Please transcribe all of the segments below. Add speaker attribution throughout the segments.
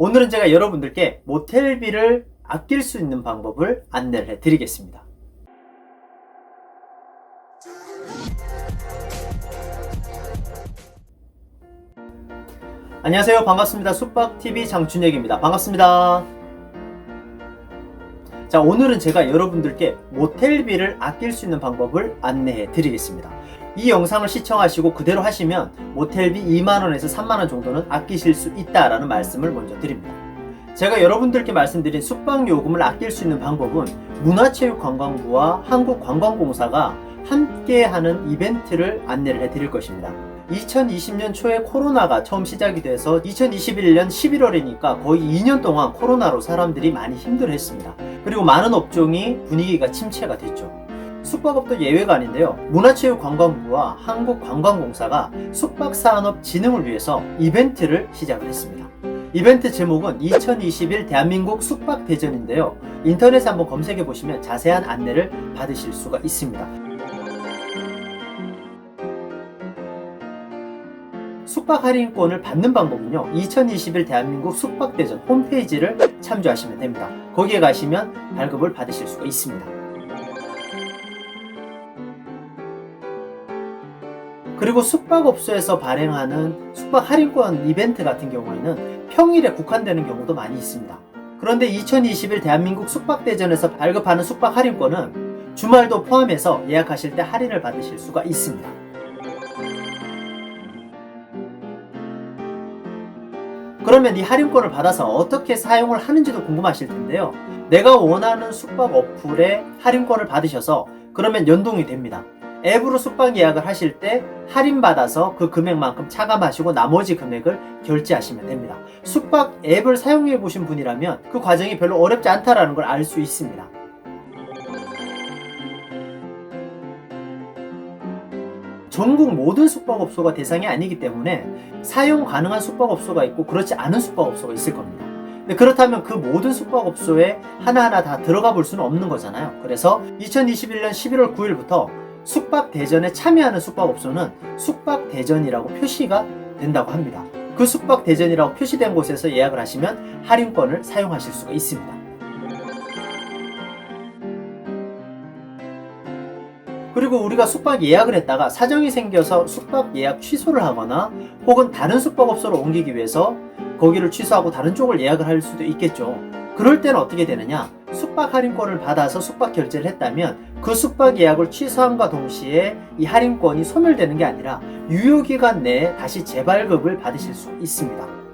Speaker 1: 오늘은 제가 여러분들께 모텔비를 아낄 수 있는 방법을 안내를 해드리겠습니다. 안녕하세요. 반갑습니다. 숙박TV 장춘혁입니다. 반갑습니다. 자, 오늘은 제가 여러분들께 모텔비를 아낄 수 있는 방법을 안내해 드리겠습니다. 이 영상을 시청하시고 그대로 하시면 모텔비 2만원에서 3만원 정도는 아끼실 수 있다라는 말씀을 먼저 드립니다. 제가 여러분들께 말씀드린 숙박 요금을 아낄 수 있는 방법은 문화체육관광부와 한국관광공사가 함께 하는 이벤트를 안내를 해 드릴 것입니다. 2020년 초에 코로나가 처음 시작이 돼서 2021년 11월이니까 거의 2년 동안 코로나로 사람들이 많이 힘들어 했습니다. 그리고 많은 업종이 분위기가 침체가 됐죠. 숙박업도 예외가 아닌데요. 문화체육관광부와 한국관광공사가 숙박산업 진흥을 위해서 이벤트를 시작을 했습니다. 이벤트 제목은 2021 대한민국 숙박대전인데요. 인터넷에 한번 검색해 보시면 자세한 안내를 받으실 수가 있습니다. 숙박 할인권을 받는 방법은요. 2021 대한민국 숙박대전 홈페이지를 참조하시면 됩니다. 거기에 가시면 발급을 받으실 수가 있습니다. 그리고 숙박업소에서 발행하는 숙박 할인권 이벤트 같은 경우에는 평일에 국한되는 경우도 많이 있습니다. 그런데 2021 대한민국 숙박대전에서 발급하는 숙박 할인권은 주말도 포함해서 예약하실 때 할인을 받으실 수가 있습니다. 그러면 이 할인권을 받아서 어떻게 사용을 하는지도 궁금하실 텐데요. 내가 원하는 숙박 어플에 할인권을 받으셔서 그러면 연동이 됩니다. 앱으로 숙박 예약을 하실 때 할인받아서 그 금액만큼 차감하시고 나머지 금액을 결제하시면 됩니다. 숙박 앱을 사용해 보신 분이라면 그 과정이 별로 어렵지 않다라는 걸 알 수 있습니다. 전국 모든 숙박업소가 대상이 아니기 때문에 사용 가능한 숙박업소가 있고 그렇지 않은 숙박업소가 있을 겁니다. 그렇다면 그 모든 숙박업소에 하나하나 다 들어가 볼 수는 없는 거잖아요. 그래서 2021년 11월 9일부터 숙박 대전에 참여하는 숙박업소는 숙박 대전이라고 표시가 된다고 합니다. 그 숙박 대전이라고 표시된 곳에서 예약을 하시면 할인권을 사용하실 수가 있습니다. 그리고 우리가 숙박 예약을 했다가 사정이 생겨서 숙박 예약 취소를 하거나 혹은 다른 숙박업소로 옮기기 위해서 거기를 취소하고 다른 쪽을 예약을 할 수도 있겠죠. 그럴 때는 어떻게 되느냐? 숙박 할인권을 받아서 숙박 결제를 했다면 그 숙박 예약을 취소함과 동시에 이 할인권이 소멸되는 게 아니라 유효 기간 내에 다시 재발급을 받으실 수 있습니다.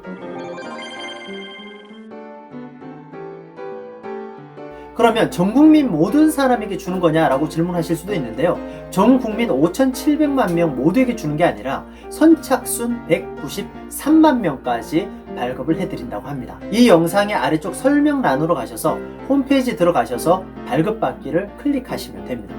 Speaker 1: 그러면 전 국민 모든 사람에게 주는 거냐라고 질문하실 수도 있는데요. 전 국민 5,700만 명 모두에게 주는 게 아니라 선착순 193만 명까지 발급을 해드린다고 합니다. 이 영상의 아래쪽 설명란으로 가셔서 홈페이지 들어가셔서 발급받기를 클릭하시면 됩니다.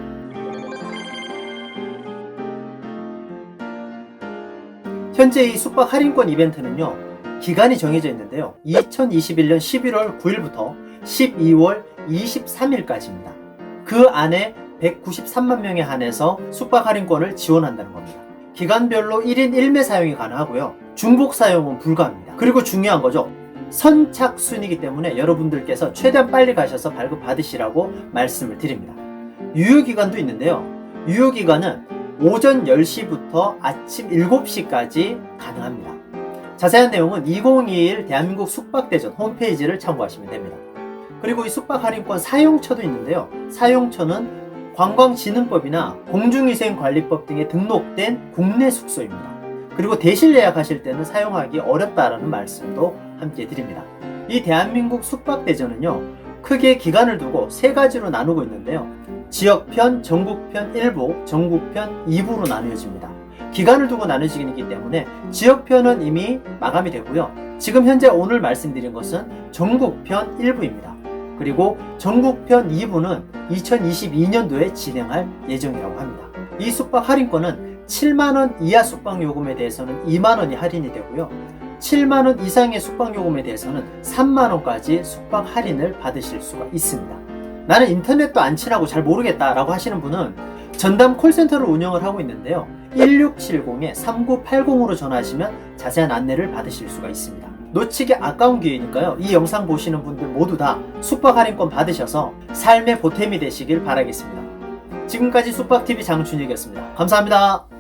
Speaker 1: 현재 이 숙박 할인권 이벤트는요, 기간이 정해져 있는데요. 2021년 11월 9일부터 12월 23일까지입니다. 그 안에 193만 명에 한해서 숙박 할인권을 지원한다는 겁니다. 기간별로 1인 1매 사용이 가능하고요. 중복 사용은 불가합니다. 그리고 중요한 거죠. 선착순이기 때문에 여러분들께서 최대한 빨리 가셔서 발급 받으시라고 말씀을 드립니다. 유효기간도 있는데요. 유효기간은 오전 10시부터 아침 7시까지 가능합니다. 자세한 내용은 2021 대한민국 숙박대전 홈페이지를 참고하시면 됩니다. 그리고 이 숙박 할인권 사용처도 있는데요. 사용처는 관광진흥법이나 공중위생관리법 등에 등록된 국내 숙소입니다. 그리고 대실 예약하실 때는 사용하기 어렵다라는 말씀도 함께 드립니다. 이 대한민국 숙박대전은요, 크게 기간을 두고 세 가지로 나누고 있는데요. 지역편, 전국편 1부, 전국편 2부로 나뉘어집니다. 기간을 두고 나눠지기 때문에 지역편은 이미 마감이 되고요. 지금 현재 오늘 말씀드린 것은 전국편 1부입니다. 그리고 전국편 2부는 2022년도에 진행할 예정이라고 합니다. 이 숙박 할인권은 7만원 이하 숙박 요금에 대해서는 2만원이 할인이 되고요. 7만원 이상의 숙박 요금에 대해서는 3만원까지 숙박 할인을 받으실 수가 있습니다. 나는 인터넷도 안 친하고 잘 모르겠다라고 하시는 분은 전담 콜센터를 운영을 하고 있는데요. 1670-3980으로 전화하시면 자세한 안내를 받으실 수가 있습니다. 놓치기 아까운 기회니까요. 이 영상 보시는 분들 모두 다 숙박 할인권 받으셔서 삶의 보탬이 되시길 바라겠습니다. 지금까지 숙박TV 장준혁이었습니다. 감사합니다.